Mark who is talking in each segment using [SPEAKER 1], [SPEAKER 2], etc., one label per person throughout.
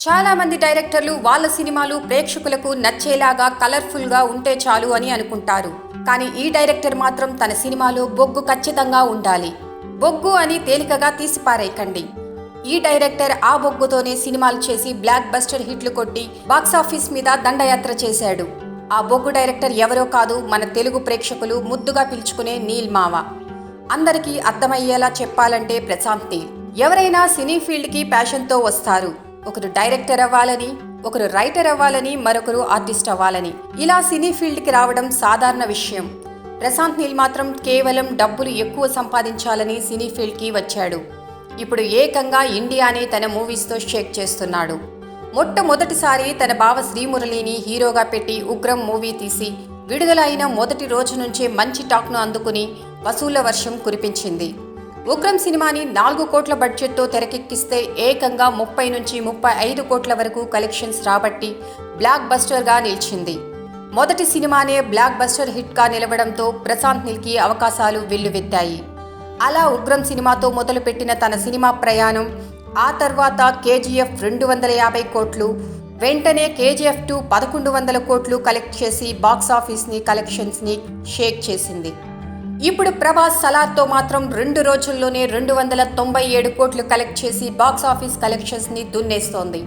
[SPEAKER 1] చాలా మంది డైరెక్టర్లు వాళ్ళ సినిమాలు ప్రేక్షకులకు నచ్చేలాగా కలర్ఫుల్గా ఉంటే చాలు అని అనుకుంటారు. కానీ ఈ డైరెక్టర్ మాత్రం తన సినిమాలో బొగ్గు ఖచ్చితంగా ఉండాలి. బొగ్గు అని తేలికగా తీసిపారేయకండి. ఈ డైరెక్టర్ ఆ బొగ్గుతోనే సినిమాలు చేసి బ్లాక్ బస్టర్ హిట్లు కొట్టి బాక్సాఫీస్ మీద దండయాత్ర చేశాడు. ఆ బొగ్గు డైరెక్టర్ ఎవరో కాదు మన తెలుగు ప్రేక్షకులు ముద్దుగా పిలుచుకునే నీల్ మావ అందరికీ అర్థమయ్యేలా చెప్పాలంటే ప్రశాంతి. ఎవరైనా సినీ ఫీల్డ్కి ప్యాషన్తో వస్తారు. ఒకరు డైరెక్టర్ అవ్వాలని ఒకరు రైటర్ అవ్వాలని మరొకరు ఆర్టిస్ట్ అవ్వాలని. ఇలా సినీ ఫీల్డ్కి రావడం సాధారణ విషయం. ప్రశాంత్ నీల్ మాత్రం కేవలం డబ్బులు ఎక్కువ సంపాదించాలని సినీ ఫీల్డ్కి వచ్చాడు. ఇప్పుడు ఏకంగా ఇండియాని తన మూవీస్తో షేక్ చేస్తున్నాడు. మొట్టమొదటిసారి తన బావ శ్రీమురళిని హీరోగా పెట్టి ఉగ్రం మూవీ తీసి విడుదలైన మొదటి రోజు నుంచే మంచి టాక్ను అందుకుని వసూళ్ళ వర్షం కురిపించింది. ఉగ్రం సినిమాని నాలుగు కోట్ల బడ్జెట్తో తెరకెక్కిస్తే ఏకంగా ముప్పై నుంచి ముప్పై ఐదు కోట్ల వరకు కలెక్షన్స్ రాబట్టి బ్లాక్ బస్టర్గా నిలిచింది. మొదటి సినిమానే బ్లాక్ బస్టర్ హిట్గా నిలవడంతో ప్రశాంత్ నిల్కి అవకాశాలు వెల్లువెత్తాయి. అలా ఉగ్రం సినిమాతో మొదలుపెట్టిన తన సినిమా ప్రయాణం ఆ తర్వాత కేజీఎఫ్ రెండు వందల యాభై కోట్లు వెంటనే కేజీఎఫ్ టూ పదకొండు వందల కోట్లు కలెక్ట్ చేసి బాక్సాఫీస్ని కలెక్షన్స్ని షేక్ చేసింది. ఇప్పుడు ప్రభాస్ సలార్తో మాత్రం రెండు రోజుల్లోనే రెండు వందల తొంభై ఏడు కోట్లు కలెక్ట్ చేసి బాక్స్ ఆఫీస్ కలెక్షన్స్ని దున్నేస్తోంది.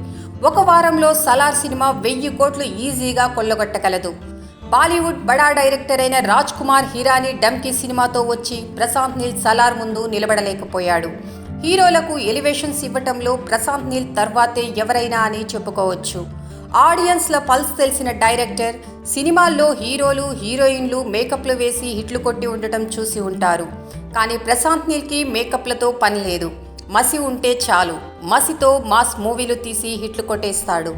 [SPEAKER 1] ఒక వారంలో సలార్ సినిమా వెయ్యి కోట్లు ఈజీగా కొల్లగొట్టగలదు. బాలీవుడ్ బడా డైరెక్టర్ అయిన రాజ్ కుమార్ హీరాని డంకీ సినిమాతో వచ్చి ప్రశాంత్ నీల్ సలార్ ముందు నిలబడలేకపోయాడు. హీరోలకు ఎలివేషన్స్ ఇవ్వటంలో ప్రశాంత్ నీల్ తర్వాతే ఎవరైనా అని చెప్పుకోవచ్చు. ఆడియన్స్ల పల్స్ తెలిసిన డైరెక్టర్ సినిమాల్లో హీరోలు హీరోయిన్లు మేకప్లు వేసి హిట్లు కొట్టి ఉండటం చూసి ఉంటారు. కానీ ప్రశాంత్ నీల్కి మేకప్లతో పని లేదు. మసి ఉంటే చాలు. మసితో మాస్ మూవీలు తీసి హిట్లు కొట్టేస్తాడు.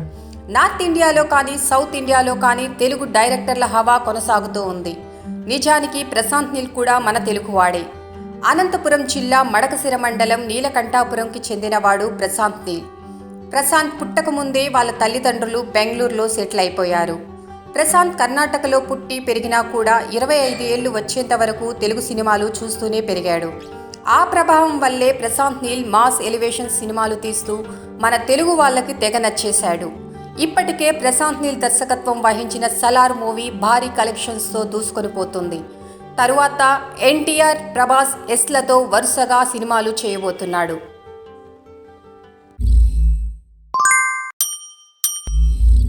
[SPEAKER 1] నార్త్ ఇండియాలో కానీ సౌత్ ఇండియాలో కానీ తెలుగు డైరెక్టర్ల హవా కొనసాగుతూ ఉంది. నిజానికి ప్రశాంత్ నీల్ కూడా మన తెలుగువాడే. అనంతపురం జిల్లా మడకసిర మండలం నీలకంఠాపురంకి చెందినవాడు ప్రశాంత్ నీల్. ప్రశాంత్ పుట్టకముందే వాళ్ళ తల్లిదండ్రులు బెంగళూరులో సెటిల్ అయిపోయారు. ప్రశాంత్ కర్ణాటకలో పుట్టి పెరిగినా కూడా ఇరవై ఐదు ఏళ్ళు వచ్చేంత వరకు తెలుగు సినిమాలు చూస్తూనే పెరిగాడు. ఆ ప్రభావం వల్లే ప్రశాంత్ నీల్ మాస్ ఎలివేషన్ సినిమాలు తీస్తూ మన తెలుగు వాళ్ళకి తెగ నచ్చేశాడు. ఇప్పటికే ప్రశాంత్ నీల్ దర్శకత్వం వహించిన సలార్ మూవీ భారీ కలెక్షన్స్తో దూసుకొని పోతుంది. తరువాత ఎన్టీఆర్ ప్రభాస్ ఎస్లతో వరుసగా సినిమాలు చేయబోతున్నాడు.